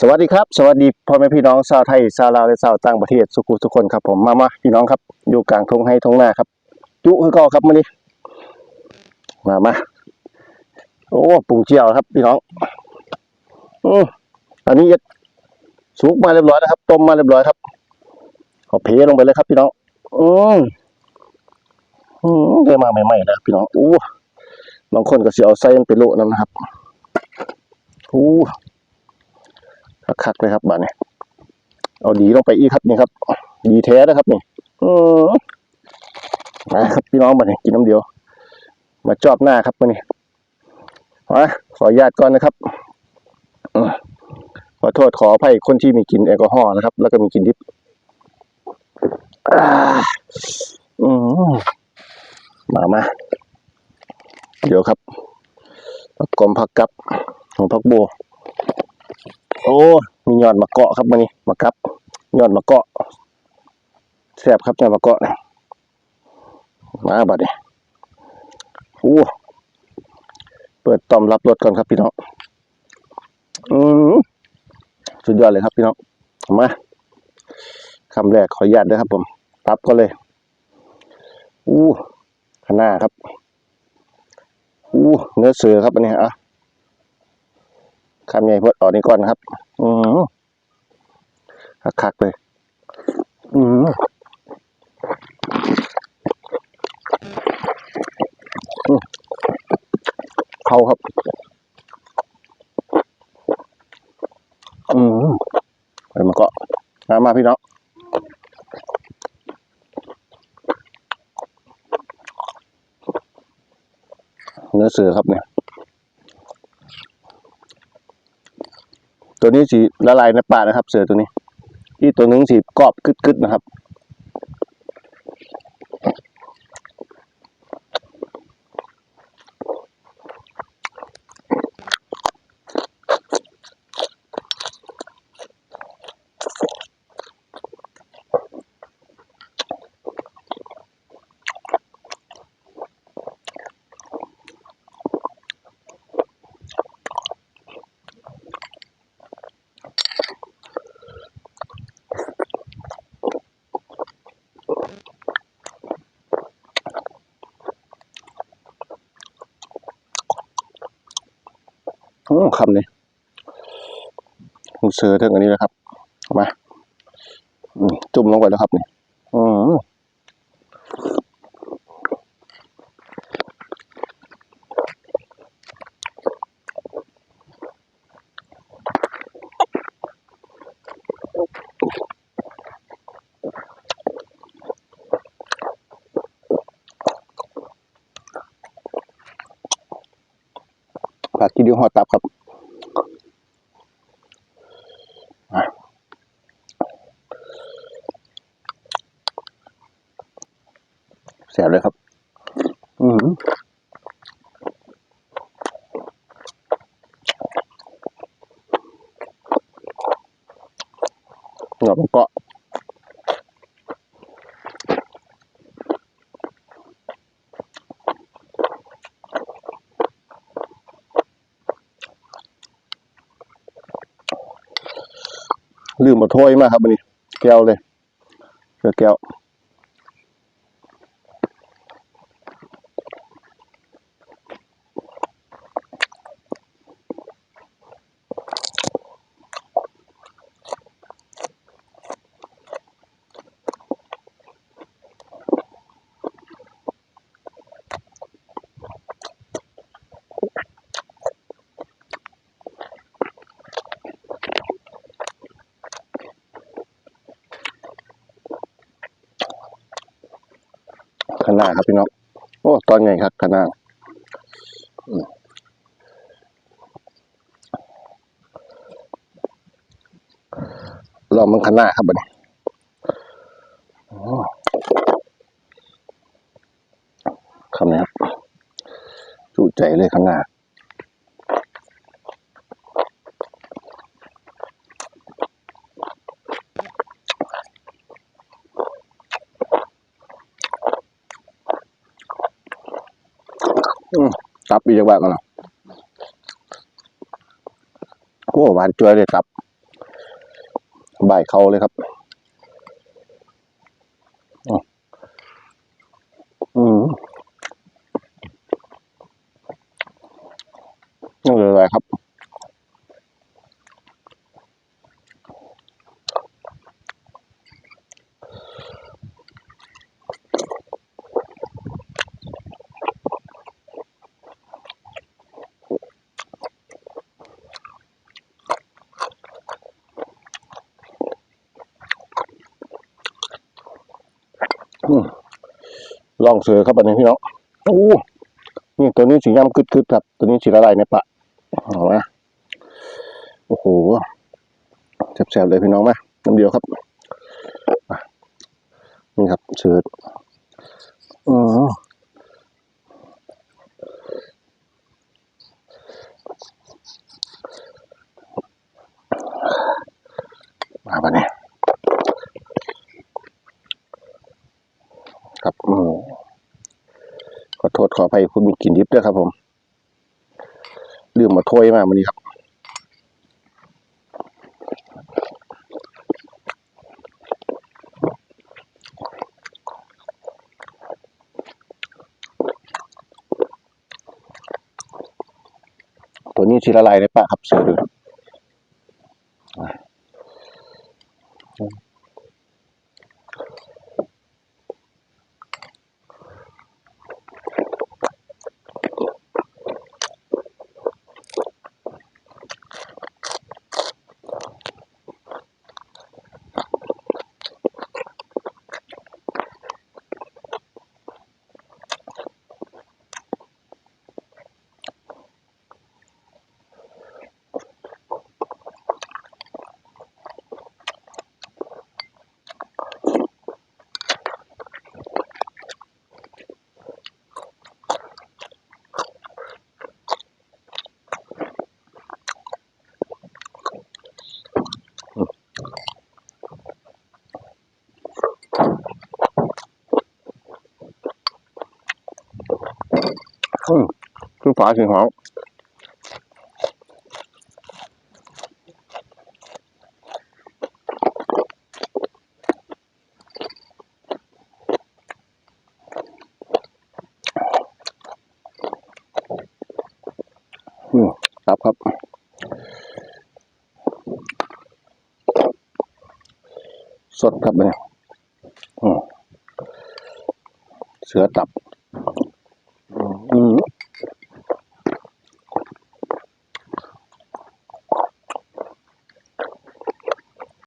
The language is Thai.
สวัสดีครับ สวัสดีพ่อแม่พี่น้องชาวไทยชาวลาวและชาวต่างประเทศสุขุทุกคนครับผมมามาพี่น้องครับ อยู่กลางทงให้ทงหน้าครับจุคือเก็ครับมื้อนี้มามาโอ้ปรุงเจียวครับ พี่น้องอืออันนี้เอ็ดสุกมาเรียบร้อยแล้วครับ ต้มมาเรียบร้อยครับเอเพลงไปเลยครับ พี่น้องอืออือได้มาใหม่ๆนะพี่น้องอู้บางคนก็เสิเอาใส่มันไปโลนั่นนะครับอู้ คักๆเลยครับบาดนี้เอาดีลงไปอีกครับนี่ครับ ดีแท้นะครับนี่อือนะครับพี่น้องบาดนี้กินน้ำเดียว มาจอบหน้าครับมานี่มาขออนุญาตก่อนนะครับขอโทษขออภัยคนที่มีกินแอลกอฮอล์นะครับ แล้วก็มีกินดิบอ่าอืมามาเดี๋ยวครับผักกลมผักกับของผักโบว โอ้ มียอดมะเกาะครับมานี่มะกับยอดมะเกาะแซ่บครับยอดมะเกาะนี่มาบัดนี้โอ้เปิดต่อมรับรสก่อนครับพี่น้องอืมสุดยอดเลยครับพี่น้องมาคำแรกขออนุญาตด้วยครับ ผมตับก็เลย อู้ขนาครับ อู้เนื้อเสือครับอันนี้อะ คำใหญ่พดออกนี้ก่อนนะครับ อืมคักๆเลย อืมเขาครับ อืมไปมันก็มามาพี่น้องเนื้อเสือครับเนี่ย ตัวนี้สีละลายในปากนะครับ เสือตัวนี้ที่ตัวหนึงสีกรอบกึดๆนะครับ อ้คำนี้เสือเท่านี้นะครับมาจุ่มลงไปแล้วครับนี่อืม ผัดทีเดียวห่อตับครับแสบเลยครับ อืมหนวดมันเกาะ ลืมมาถ้วยมากครับวันนี้ แก้วเลยเสือแก้ว ขนาดครับพี่น้องโอ้ตอนไงครับขนาดลองมันขนาดครับบัดนี้คำนี้ครับจูใจเลยขนาดอื มตับอีกอย่างบ้ากันเนาะโอ้หวานจ้วยเลยครับลายเขาเลยครับอืมนี่เลยครับ ลองเสือครับอันนี้พี่น้องโอ้นี่ตัวนี้สีย่ำกึดๆครับ ตัวนี้สีละลายในปะเอามาโอ้โหแซ่บๆเลยพี่น้องมาน้ำเดียวครับนี่ครับเสืออ๋อมาปะเนี่ยครับ อืมขอ โทษขออภัยคุณมีกลินดิบด้วยครับ ผมลืมมาถ้วยมาวันนี้ครับ ตัวนี้ชีละลายในปากครับเสือดูครับอืมคือ ฝาสีหอมอืมครับครับสดครับเนี่ยอืมเสือตับ